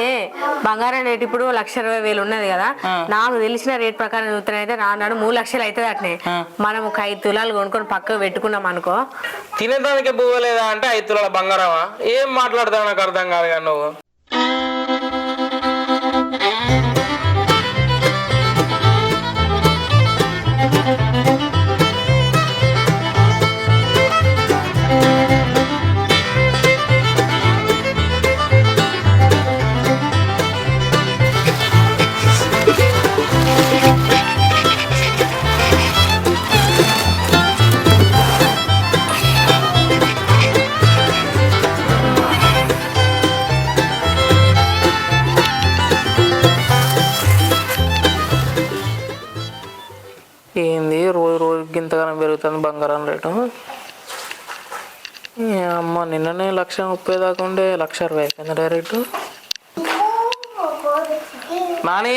అయితే బంగారం రేట్ ఇప్పుడు లక్ష ఇరవై వేలు ఉన్నది కదా. నాకు తెలిసిన రేట్ ప్రకారం చూస్తే రానాడు మూడు లక్షలు అవుతుంది అట్నే. మనం ఒక ఐదు తులాలు కొనుక్కొని పక్కకు పెట్టుకున్నాం అనుకో. తినేదానికి పోవలేదా అంటే ఐదు తులాల బంగారమా? ఏం మాట్లాడతావు నాకు అర్థం కాదు నువ్వు? పెరుగుతుంది బంగారం రేటు. అమ్మ నిన్ననే లక్ష ముప్పై దాకా ఉండే లక్ష అరవై అయిపోయింది డైరెక్ట్ నాని?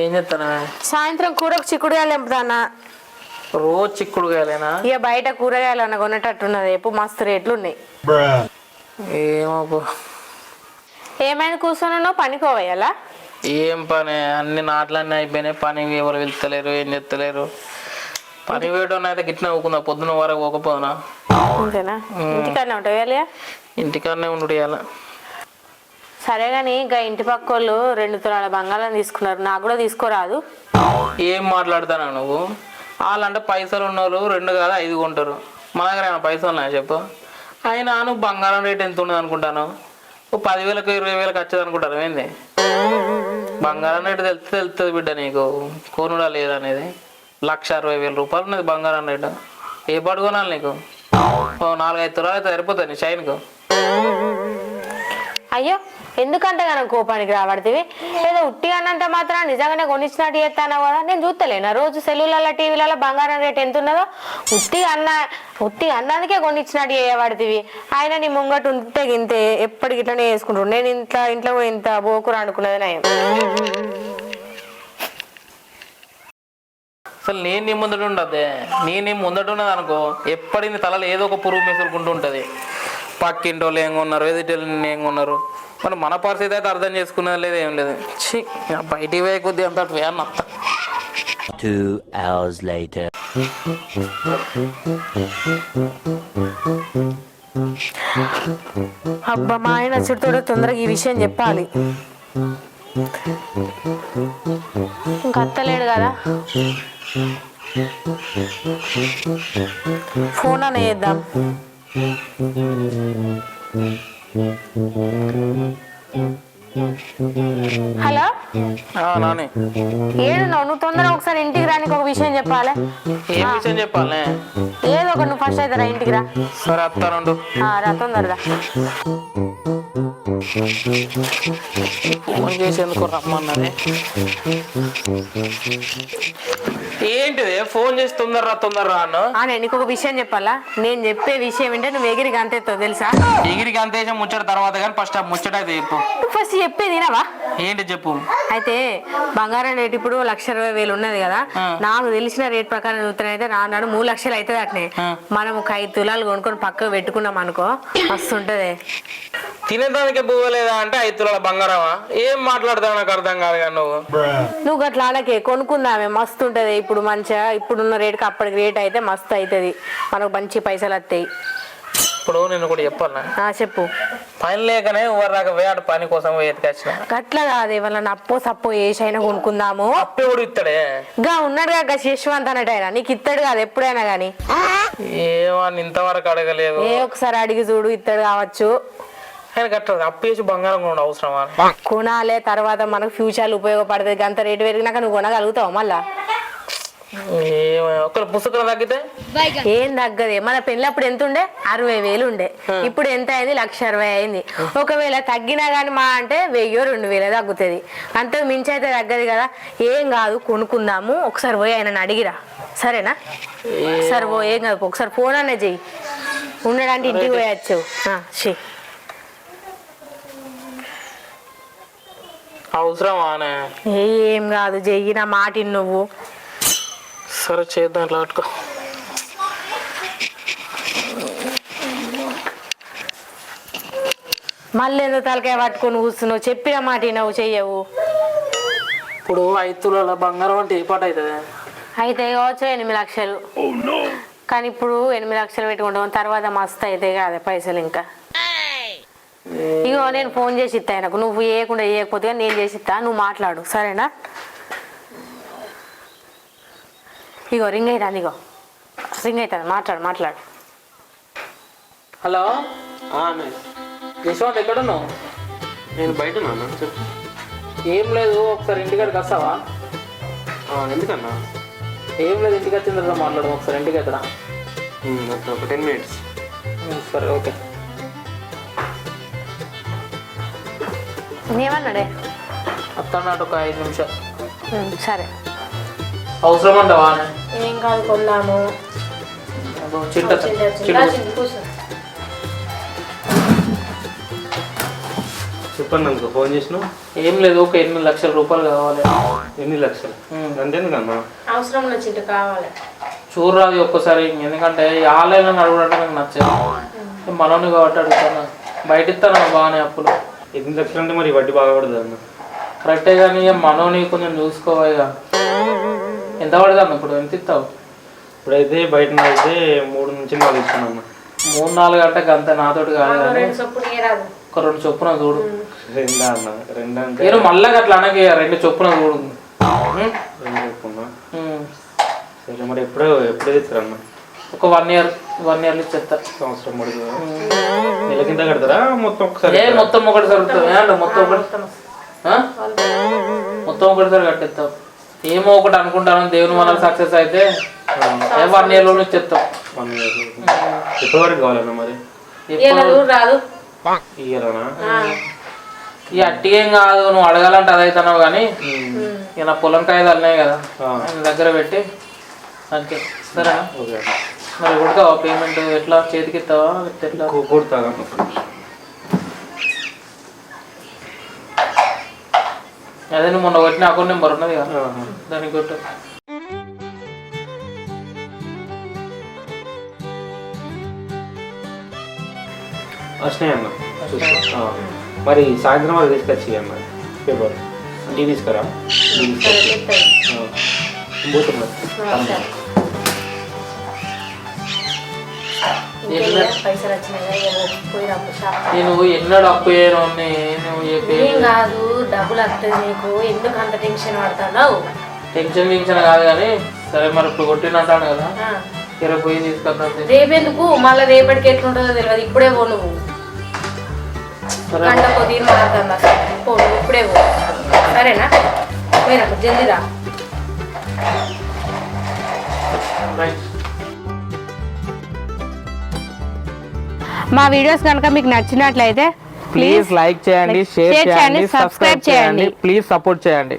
ఏం చెప్తానా సాయంత్రం కూరకు చిక్కుడుగాయలు ఎంపుతానా రోజు చిక్కుడు కాలేనా ఇక బయట కూరగాయలు అన్న కొనేటట్టున్నది. ఎప్పుడు మస్తు రేట్లు ఉన్నాయి ఏమో. ఏమైనా కూర్చొని పనికోవయ్యాలా? ఏం పని? అన్ని నాట్లన్నీ అయిపోయినాయి. పని ఎవరు వెళ్తలేరు ఏం చెప్తలేరు పని వేయడం అయితే గిట్న ఊకుందా? పొద్దున వరకు పోకపోదునా? అంతేనా ఇంటికన్నా ఉంటాయి వెళ్ళా ఇంటికాడనే ఉండు ఇవాళ సరే కానీ ఇంకా ఇంటి పక్క వాళ్ళు రెండు తులాల బంగారం తీసుకున్నారు. నాకు కూడా తీసుకోరాదు. ఏం మాట్లాడతానా నువ్వు? వాళ్ళంటే పైసలు ఉన్నోళ్ళు రెండు కాదు ఐదు కొంటారు. మన దగ్గర ఏమైనా పైసలు ఉన్నాయా చెప్పు? అయినా నువ్వు బంగారం రేట్ ఎంత ఉన్నది అనుకుంటాను ఓ పదివేలకు ఇరవై వేలకు వచ్చేది అనుకుంటారు ఏంది? బంగారం రేటు తెలిస్తే తెలుస్తుంది బిడ్డ నీకు. కొనుడా లేదనేది లక్ష అరవై వేల రూపాయలు ఉన్నది బంగారం రేటు. ఏ పడుకోనాలి నీకు? ఓ నాలుగైదు తులాలు అయితే సరిపోతుంది నీ చైన్కు. అయ్యో ఎందుకంటే మనం కోపానికి రాబడితే ఏదో ఉట్టి అన్నంత మాత్రం నిజంగానే కొనిచ్చినట్టు చేస్తాను కదా? నేను చూస్తలేనా రోజు సెల్లులలో టీవీలలో బంగారం రేట్ ఎంత ఉన్నదో ఉట్టి అన్న ఉట్టి అన్నందుకే కొనిచ్చినట్టు చేయబడితివి. ఆయన నీ ముంగట ఉంటే గింతే ఎప్పటికి ఇట్లానే వేసుకుంటారు నేను ఇంత ఇంట్లో ఇంత బోకురు అనుకున్నది నేను అసలు నేను నీ ముందట ఉండద్దే. నేను నీ ముందట ఉన్నది అనుకో ఎప్పటి తలలో ఏదో ఒక పురుగు మెసులుకుంటూ ఉంటుంది. పక్కింటి వాళ్ళు ఏం కొన్నారు ఎదుటి ఏం కొన్నారు? మరి మన పరిస్థితి అయితే అర్థం చేసుకునేది లేదు ఏం లేదు. ఛీ బయటికి పోయే కొద్ది అంత వేయన్న అత్త Two hours later. అబ్బా మా ఆయన వచ్చేటోడు తొందరగా ఈ విషయం చెప్పాలి. ఇంకా అత్తలేడు కదా. ఫోన్ అనే చేద్దాం. హలో? నాని. ఏడు నువ్వు? తొందరగా ఒకసారి ఇంటికి రానికి ఒక విషయం చెప్పాలి. ఏం విషయం చెప్పాలనే ఏదో ఒక నువ్వు ఫస్ట్ అయితే రా ఇంటికి రా. సరే అత్తానుండు ఆ, రా తొందరగా ఫోన్ చేసేందుకు రమ్మన్నది ఏంటిది? ఫోన్ చేసి తొందరరా తొందరరా అన్న? నేను నీకు ఒక విషయం చెప్పాలా? నేను చెప్పే విషయం ఏంటంటే నువ్వు ఎగిరికి అంతేస్తావు తెలుసా? ఎగిరికి అంతేసం ముచ్చట తర్వాత కానీ ఫస్ట్ ఆ ముచ్చట అయితే చెప్పు. నువ్వు ఫస్ట్ చెప్పేది వినవా? ఏంటి చెప్పు? అయితే బంగారం రేట్ ఇప్పుడు లక్ష ఇరవై వేలు ఉన్నది కదా. నాకు తెలిసిన రేట్ ప్రకారం చూస్తే రానాడు మూడు లక్షలు అవుతుంది అట్నే. మనం ఒక ఐదు తులాలు కొనుక్కొని పక్కకు పెట్టుకున్నాం అనుకో మస్తు ఉంటది. తినేదానికి పోవలేదా అంటే ఐదు తులాల బంగారమా? ఏం మాట్లాడతావు నాకు అర్థం కాదు కానీ నువ్వు? నువ్వు గట్ల ఆడకే కొనుక్కుందామే మస్తు ఉంటది. ఇప్పుడు మంచిగా ఇప్పుడున్న రేట్కి అప్పటికి రేట్ అయితే మస్తు అవుతుంది మనకు మంచి పైసలు వస్తాయి. ఇప్పుడు నేను కూడా చెప్పాలా ఆ, చెప్పు. పని లేకనే రాక వేయాడు పని కోసం ఎత్తుకొచ్చిన? గట్ల కాదు వాళ్ళని అప్పో సప్పో అయినా కొనుక్కుందాము. అప్పు ఎవడు ఇస్తాడే గా ఉన్నాడుగా గా శేషవంత్ అన్నట్టు ఆయన. నీకు ఇస్తాడు కాదు ఎప్పుడైనా కానీ ఏమో అని ఇంతవరకు అడగలేదు. ఏ ఒకసారి అడిగి చూడు ఇస్తాడు కావచ్చు. ఆయన కట్టదు అప్పు చేసి బంగారం కొనడం అవసరమా? కొనాలే తర్వాత మనకు ఫ్యూచర్లు ఉపయోగపడుతుంది గంత రేటు పెరిగినాక నువ్వు కొనగలుగుతావు మళ్ళా? పుస్తకం తగ్గితే? ఏం తగ్గదే. మన పెళ్ళప్పుడు ఎంత ఉండే అరవై వేలు ఉండే. ఇప్పుడు ఎంత అయింది? లక్ష అరవై అయింది. ఒకవేళ తగ్గినా కానీ మా అంటే వెయ్యో రెండు వేలు తగ్గుతుంది. అంతకు మించి అయితే తగ్గదు కదా. ఏం కాదు కొనుక్కుందాము. ఒకసారి పోయి ఆయన అడిగిరా. సరేనా? సరే పో ఏం కాదు ఒకసారి ఫోన్ అనే చెయ్యి. ఉండడానికి ఇంటికి పోయచ్చు అవసరం ఏం కాదు చెయ్యి నా నువ్వు. సరే చేద్దాం ఇట్లా పట్టుకో మళ్ళీ ఎంత తలకాయ పట్టుకొని కూర్చున్నావు? చెప్పిన మాట నువ్వు చెయ్యవు. ఇప్పుడు ఐదు బంగారం అంటే ఏ పాట అవుతుంది అయితే కావచ్చు ఎనిమిది లక్షలు. Oh, కానీ ఇప్పుడు ఎనిమిది లక్షలు పెట్టుకుంటాం తర్వాత మస్తు అయితే కాదు పైసలు ఇంకా. ఇగో నేను ఫోన్ చేసి ఇస్తా ఆయనకు. నువ్వు వేయకుండా వేయకపోతే నేను చేసి ఇస్తా నువ్వు మాట్లాడు. సరేనా? ఇగో రింగ్ అవుతుంది ఇగో. రింగ్ అవుతుంది మాట్లాడు మాట్లాడు. హలో. యశ్వంత్ ఎక్కడున్నావు? నేను బయట నాన్న చెప్పు. ఏం లేదు ఒకసారి ఇంటికాడికి వస్తావా? ఆ, ఎందుకన్నా? ఏం లేదు ఇంటికి వచ్చిన తర్వాత మాట్లాడదాం. ఒకసారి ఇంటికి ఎక్కడ ఒక టెన్ మినిట్స్. సరే ఓకే. ఏమన్నాడే అత్తన్నట్టు ఒక ఐదు నిమిషాలు సరే అవసరం అంటావా ఏం కాదు చింత చింత చెప్పండి అనుకో ఫోన్ చేసినావు? ఏం లేదు ఒక ఎనిమిది లక్షల రూపాయలు కావాలి ఎన్ని లక్షలు. అంతేందుకన్నా అవసరం వచ్చింది కావాలి చూడరాదు ఒక్కసారి ఎందుకంటే ఆన్లైన్లో అడగడం నాకు నచ్చదు మనోని కాబట్టి అడుగుతాను బయట ఇస్తాను బాగానే అప్పులు ఎన్ని లక్షలు అంటే మరి వడ్డీ బాగా పడుతుంది అన్న. కరెక్టే కానీ ఇక మనోని కొంచెం చూసుకోవాలి ఇక. ఎంత పడుతుంది ఇప్పుడు? ఎంత ఇస్తావు? ఇప్పుడైతే బయట అయితే మూడు నుంచి నాలుగు ఇస్తున్నాను అన్న. మూడు నాలుగు గంటలకు అంత నాతోటి కాదు ఒక రెండు చొప్పున చూడు. రెండా అన్న? రెండు అంటే నేను మళ్ళా అట్లా అనకి రెండు చొప్పున చూడు? రెండు చెప్పున్నా ఉం. సరే మరి ఎప్పుడో ఎప్పుడే తెచ్చారన్న ఒక వన్ ఇయర్. వన్ ఇయర్లో ఇచ్చేస్తా. సంవత్సరం పడుతుందా నెల కింద కడతారా? మొత్తం ఒకసారి ఏ మొత్తం ఒకటి జరుగుతుంది అంటే మొత్తం ఒకటి? మొత్తం ఒకటిసారి కట్టేస్తాం ఏమో ఒకటి అనుకుంటాను దేవుని మన సక్సెస్ అయితే. ఏ వన్ ఇయర్లోనే చెప్తాం వన్ ఇయర్ ఎప్పటి వరకు కావాలన్నా మరి? రాదు. ఇయ్యాలనా ఈ అట్టి ఏం కాదు నువ్వు అడగాలంటే అదైతున్నావు కానీ ఇక నా పొలం కాయలు అన్నాయి కదా దగ్గర పెట్టి అంతే. సరేనా? మరి కొడతావా పేమెంట్ ఎట్లా చేతికి ఇస్తావా ఎట్లా? కూ- కొడతాగా అదే నువ్వు మొన్న కొట్టిన అకౌంట్ నెంబర్ ఉన్నది కదా. దానికి కొట్టు. వచ్చినాయి అన్న. మరి సాయంత్రం వరకు తీసుకొచ్చి అన్న పేపర్. టీ తీసుకురా. పోతున్నా. పైసలు వచ్చినాయి నేను ఎన్నడూ అప్పు చేయను ఏం కాదు డబ్బులు నీకు ఎందుకు అంత టెన్షన్ పడుతున్నావు? టెన్షన్ గిన్షన్ కాదు కానీ సరే మరి ఇప్పుడు కొట్టినంటాను కదా. ఇరవై పోయి రేపెందుకు? మళ్ళీ రేపటికి ఎట్లుంటుందో తెలియదు ఇప్పుడే పో నువ్వు. గంట పో ఇప్పుడే పో. సరేనా? పోయినప్పుడు జల్దీ రా. రైట్ మా వీడియోస్ కనుక మీకు నచ్చినట్లయితే ప్లీజ్ లైక్ చేయండి షేర్ చేయండి, సబ్స్క్రైబ్ చేయండి. ప్లీజ్ సపోర్ట్ చేయండి